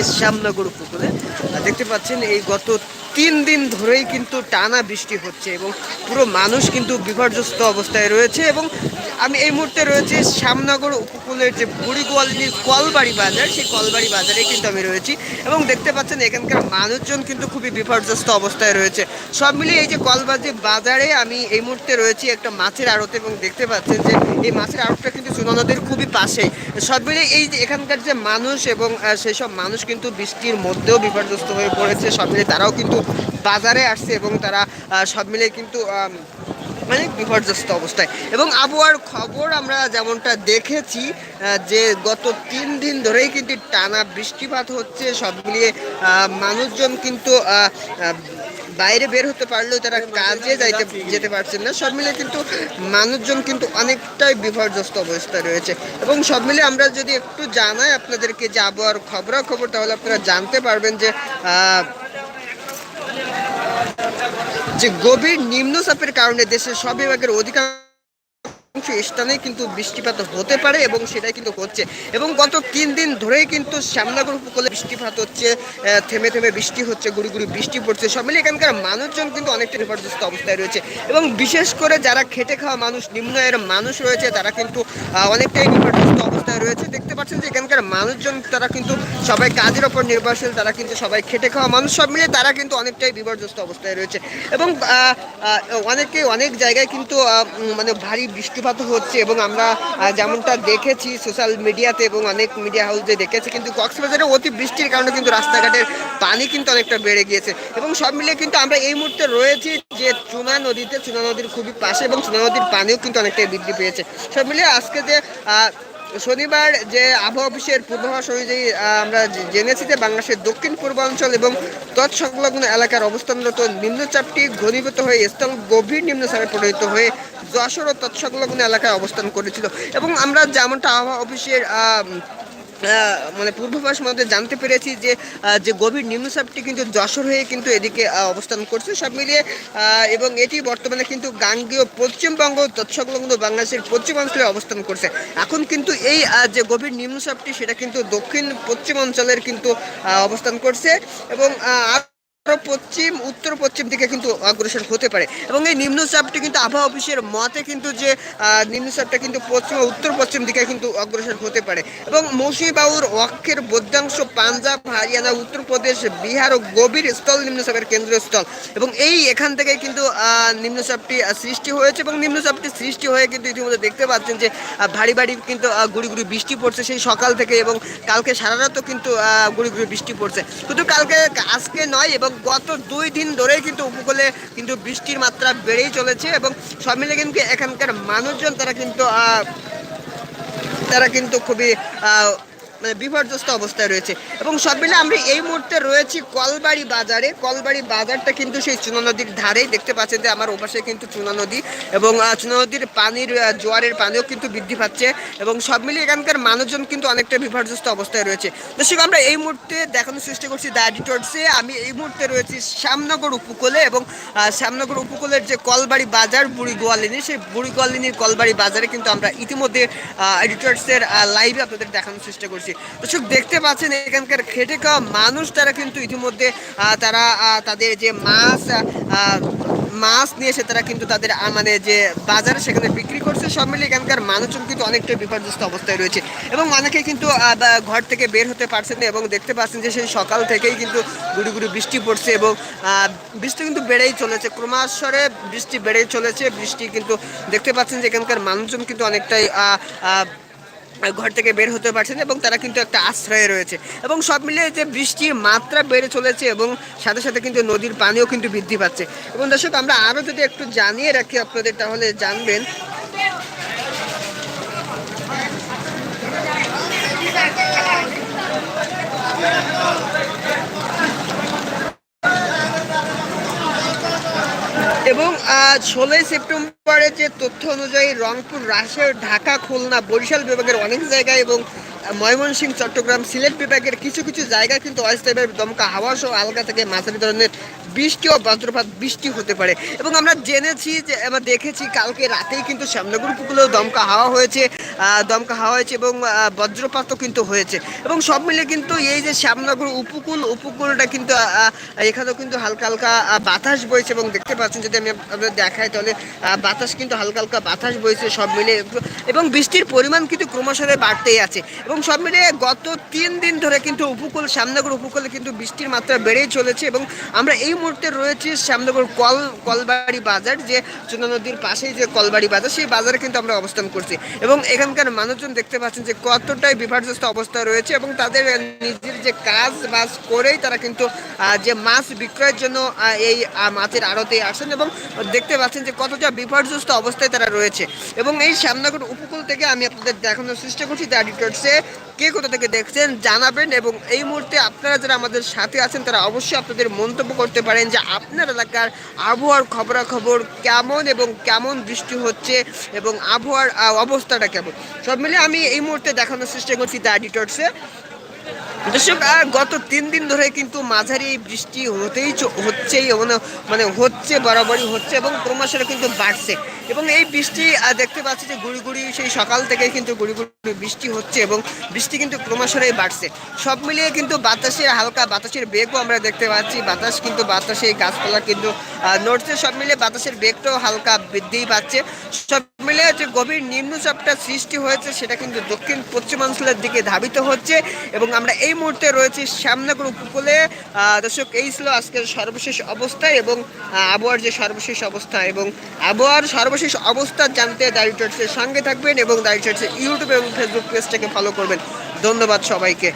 রয়েছে শ্যামনগর উপকূলে দেখতে পাচ্ছেন, এই গত তিন দিন ধরেই কিন্তু টানা বৃষ্টি হচ্ছে এবং পুরো মানুষ কিন্তু বিপর্যস্ত অবস্থায় রয়েছে এবং আমি এই মুহূর্তে রয়েছে শ্যামনগর উপকূলের যে বুড়িগোয়ালিনীর কলবাড়ি বাজার, সেই কলবাড়ি বাজারে কিন্তু আমি রয়েছি এবং দেখতে পাচ্ছেন এখানকার মানুষজন কিন্তু খুবই বিপর্যস্ত অবস্থায় রয়েছে। সব মিলিয়ে এই যে কলবাজি বাজারে আমি এই মুহূর্তে রয়েছি একটা মাছের আড়তে এবং দেখতে পাচ্ছেন যে এই মাছের আড়তটা কিন্তু সুনা নদীর খুবই পাশে সব মিলিয়ে এই যে এখানকার যে মানুষ এবং সেই সব মানুষ কিন্তু বৃষ্টির মধ্যেও বিপর্যস্ত হয়ে পড়েছে। সব মিলিয়ে তারাও কিন্তু বাজারে আসছে এবং তারা সব মিলিয়ে কিন্তু মানে বিপর্যস্ত অবস্থায়। এবং আবহাওয়ার খবর আমরা যেমনটা দেখেছি যে গত তিন দিন ধরেই কিন্তু টানা বৃষ্টিপাত হচ্ছে। সব মিলিয়ে মানুষজন কিন্তু বাইরে বের হতে পারলেও তারা কাজে যাইতে, যেতে পারছেন না। সব মিলে কিন্তু মানুষজন কিন্তু অনেকটাই বিপর্যস্ত অবস্থায় রয়েছে। এবং সব মিলে আমরা যদি একটু জানাই আপনাদেরকে যে আবহাওয়ার খবরাখবর, তাহলে আপনারা জানতে পারবেন যে যে গভীর নিম্নচাপের কারণে দেশের সব বিভাগের অধিকাংশ স্থানে কিন্তু বৃষ্টিপাত হতে পারে এবং সেটাই কিন্তু হচ্ছে। এবং গত তিন দিন ধরেই কিন্তু শ্যামনগর উপকূলে বৃষ্টিপাত হচ্ছে থেমে থেমে বৃষ্টি হচ্ছে, গুড়ি গুড়ি বৃষ্টি পড়ছে। সব মিলিয়ে এখানকার মানুষজন কিন্তু অনেকটা বিপর্যস্ত অবস্থায় রয়েছে। এবং বিশেষ করে যারা খেটে খাওয়া মানুষ নিম্ন আয়ের মানুষ রয়েছে, তারা কিন্তু অনেকটাই বিপর্যস্ত অবস্থায় রয়েছে, দেখতে পাচ্ছেন যে এখানকার মানুষজন, তারা কিন্তু সবাই কাজের ওপর নির্ভরশীল, তারা কিন্তু সবাই খেটে খাওয়া মানুষ, সব মিলিয়ে তারা কিন্তু অনেকটাই বিপর্যস্ত অবস্থায় রয়েছে। এবং অনেকে অনেক জায়গায় কিন্তু মানে ভারী বৃষ্টিপাত হচ্ছে এবং আমরা যেমনটা দেখেছি সোশ্যাল মিডিয়াতে এবং অনেক মিডিয়া হাউসে দেখেছি, কিন্তু কক্সবাজারে অতি বৃষ্টির কারণে কিন্তু রাস্তাঘাটের পানি কিন্তু অনেকটা বেড়ে গিয়েছে। এবং সব মিলিয়ে কিন্তু আমরা এই মুহূর্তে রয়েছি যে চুনা নদীতে, চুনা নদীর খুবই পাশে এবং চুনা নদীর পানিও কিন্তু অনেকটাই বৃদ্ধি পেয়েছে। সব মিলিয়ে আজকে যে শনিবার যে আবহাওয়া অফিসের পূর্বাভাস অনুযায়ী আমরা জেনেছি যে বাংলাদেশের দক্ষিণ পূর্বাঞ্চল এবং তৎসংলগ্ন এলাকার অবস্থানরত নিম্নচাপটি ঘনীভূত হয়ে স্থল গভীর নিম্নচাপে পরিণত হয়ে যশোর ও তৎসংলগ্ন এলাকায় অবস্থান করেছিল। এবং আমরা যেমনটা আবহাওয়া অফিসের মানে পূর্বাভাস মধ্যে জানতে পেরেছি যে যে গভীর নিম্নচাপটি কিন্তু যশোর হয়ে কিন্তু এদিকে অবস্থান করছে। সব মিলিয়ে এবং এটি বর্তমানে কিন্তু গাঙ্গীয় পশ্চিমবঙ্গ, তৎসংলগ্ন বাংলাদেশের পশ্চিমাঞ্চলে অবস্থান করছে। এখন কিন্তু এই যে গভীর নিম্নচাপটি সেটা কিন্তু দক্ষিণ পশ্চিমাঞ্চলের কিন্তু অবস্থান করছে। এবং পশ্চিম, উত্তর পশ্চিম দিকে কিন্তু অগ্রসর হতে পারে। এবং এই নিম্নচাপটি কিন্তু আবহাওয়া অফিসের মতে কিন্তু যে নিম্নচাপটা কিন্তু পশ্চিম উত্তর পশ্চিম দিকে কিন্তু অগ্রসর হতে পারে। এবং মৌসুমী বায়ুর অক্ষের বদ্যাংশ পাঞ্জাব, হরিয়ানা, উত্তরপ্রদেশ, বিহার ও গভীর স্থল নিম্নচাপের কেন্দ্রীয় স্থল এবং এই এখান থেকে কিন্তু নিম্নচাপটি সৃষ্টি হয়েছে এবং নিম্নচাপটি সৃষ্টি হয়ে কিন্তু ইতিমধ্যে দেখতে পাচ্ছেন যে ভারী ভারী কিন্তু গুড়ি গুড়ি বৃষ্টি পড়ছে সেই সকাল থেকে এবং কালকে সারা রাতও কিন্তু গুড়ি গুড়ি বৃষ্টি পড়ছে। শুধু কালকে, আজকে নয়, এবং গত দুই দিন ধরেই কিন্তু উপকূলে কিন্তু বৃষ্টির মাত্রা বেড়েই চলেছে এবং সব মিলে কিন্তু এখানকার মানুষজন তারা কিন্তু তারা কিন্তু খুবই মানে বিপর্যস্ত অবস্থায় রয়েছে। এবং সব মিলে আমরা এই মুহূর্তে রয়েছি কলবাড়ি বাজারে। কলবাড়ি বাজারটা কিন্তু সেই চুনা নদীর ধারেই দেখতে পাচ্ছেন যে আমার ওপাশে কিন্তু চুনা নদী এবং চুনা নদীর পানির জোয়ারের পানিও কিন্তু বৃদ্ধি পাচ্ছে এবং সব মিলিয়ে এখানকার মানুষজন কিন্তু অনেকটা বিপর্যস্ত অবস্থায় রয়েছে। দর্শক, আমরা এই মুহূর্তে দেখানোর চেষ্টা করছি দ্য এডিটর্সে আমি এই মুহূর্তে রয়েছি শ্যামনগর উপকূলে এবং শ্যামনগর উপকূলের যে কলবাড়ি বাজার বুড়ি গোয়ালিনী, সেই বুড়ি গোয়ালিনীর কলবাড়ি বাজারে কিন্তু আমরা ইতিমধ্যে এডিটর্সের লাইভে আপনাদের দেখানোর চেষ্টা করছি। দর্শক দেখতে পাচ্ছেন এখানকার খেটে খাওয়া মানুষ তারা কিন্তু ইতিমধ্যে তারা তাদের যে মাছ মাছ নিয়ে এসে তারা কিন্তু তাদের মানে যে বাজারে সেখানে বিক্রি করছে। সব মিলিয়ে এখানকার মানুষজন কিন্তু অনেকটা বিপর্যস্ত অবস্থায় রয়েছে। এবং অনেকেই কিন্তু ঘর থেকে বের হতে পারছেন না এবং দেখতে পাচ্ছেন যে সেই সকাল থেকেই কিন্তু গুড়ি গুড়ি বৃষ্টি পড়ছে এবং বৃষ্টি কিন্তু বেড়েই চলেছে। ক্রমাশ্বরে বৃষ্টি বেড়েই চলেছে। বৃষ্টি কিন্তু দেখতে পাচ্ছেন যে এখানকার মানুষজন কিন্তু অনেকটাই ঘর থেকে বের হতে পারছে না এবং তারা কিন্তু একটা আশ্রয়ে রয়েছে। এবং সব মিলিয়ে যে বৃষ্টির মাত্রা বেড়ে চলেছে এবং সাথে সাথে কিন্তু নদীর পানিও কিন্তু বৃদ্ধি পাচ্ছে। এবং দর্শক, আমরা আরও যদি একটু জানিয়ে রাখি আপনাদের, তাহলে জানবেন এবং ষোলোই সেপ্টেম্বরের যে তথ্য অনুযায়ী রংপুর, রাজশাহী, ঢাকা, খুলনা, বরিশাল বিভাগের অনেক জায়গায় এবং ময়মনসিংহ, চট্টগ্রাম, সিলেট বিভাগের কিছু কিছু জায়গা কিন্তু অস্থায়ীভাবে দমকা হাওয়া সহ আলগা থেকে মাঝারি ধরনের বৃষ্টি ও বজ্রপাত, বৃষ্টি হতে পারে। এবং আমরা জেনেছি যে, আমরা দেখেছি কালকে রাতেই কিন্তু শ্যামনগর উপকূলেও দমকা হাওয়া হয়েছে দমকা হাওয়া হয়েছে এবং বজ্রপাতও কিন্তু হয়েছে। এবং সব মিলে কিন্তু এই যে শ্যামনগর উপকূল, উপকূলটা কিন্তু এখানেও কিন্তু হালকা হালকা বাতাস বইছে এবং দেখতে পাচ্ছেন যদি আমি আপনাদের দেখাই তাহলে বাতাস কিন্তু হালকা হালকা বাতাস বইছে সব মিলে। এবং বৃষ্টির পরিমাণ কিন্তু ক্রমশ বাড়তেই আছে। এবং সব মিলে গত তিন দিন ধরে কিন্তু উপকূল, শ্যামনগর উপকূলে কিন্তু বৃষ্টির মাত্রা বেড়েই চলেছে এবং আমরা এই মুহূর্তে রয়েছি শ্যামনগর কল, কলবাড়ি বাজার, যে চুনা নদীর পাশেই যে কলবাড়ি বাজার, সেই বাজারে কিন্তু আমরা অবস্থান করছি। এবং এখানকার মানুষজন দেখতে পাচ্ছেন যে কতটাই বিপর্যস্ত অবস্থা রয়েছে এবং তাদের নিজের যে কাজ বাজ করেই তারা কিন্তু যে মাছ বিক্রয়ের জন্য এই মাছের আড়তে আসেন এবং দেখতে পাচ্ছেন যে কতটা বিপর্যস্ত অবস্থায় তারা রয়েছে। এবং এই শ্যামনগর উপকূল থেকে আমি আপনাদের দেখানোর চেষ্টা করছি, দ্য কে কোথা থেকে দেখছেন জানাবেন এবং এই মুহূর্তে আপনারা যারা আমাদের সাথে আছেন, তারা অবশ্যই আপনাদের মন্তব্য করতে পারেন যে আপনার এলাকার আবহাওয়ার খবরাখবর কেমন এবং কেমন বৃষ্টি হচ্ছে এবং আবহাওয়ার অবস্থাটা কেমন। সব মিলে আমি এই মুহূর্তে দেখানোর চেষ্টা করছি দ্য ডিটেলসে দর্শক গত তিন দিন ধরে কিন্তু মাঝারি বৃষ্টি হতেই হচ্ছেই মানে মানে হচ্ছে, বরাবরই হচ্ছে এবং ক্রমশ কিন্তু বাড়ছে। এবং এই বৃষ্টি দেখতে পাচ্ছি যে গুড়ি গুড়ি সেই সকাল থেকে কিন্তু গুড়ি গুড়ি বৃষ্টি হচ্ছে এবং বৃষ্টি কিন্তু ক্রমশই বাড়ছে। সব মিলিয়ে কিন্তু বাতাসের, হালকা বাতাসের বেগও আমরা দেখতে পাচ্ছি। বাতাস কিন্তু বাতাসে, গাছপালা কিন্তু নড়ছে। সব মিলিয়ে বাতাসের বেগটাও হালকা বৃদ্ধিই পাচ্ছে। সব মিলে যে গভীর নিম্নচাপটা সৃষ্টি হয়েছে, সেটা কিন্তু দক্ষিণ পশ্চিমাঞ্চলের দিকে ধাবিত হচ্ছে এবং আমরা এই মুহূর্তে রয়েছি শ্যামনগর উপকূলে। দর্শক, এই ছিল আজকের সর্বশেষ অবস্থা এবং আবহাওয়ার যে সর্বশেষ অবস্থা এবং আবহাওয়ার সর্বশেষ অবস্থা জানতে দাঁড়িয়ে সঙ্গে থাকবেন এবং দাঁড়িয়ে ইউটিউব এবং ফেসবুক পেজটাকে ফলো করবেন। ধন্যবাদ সবাইকে।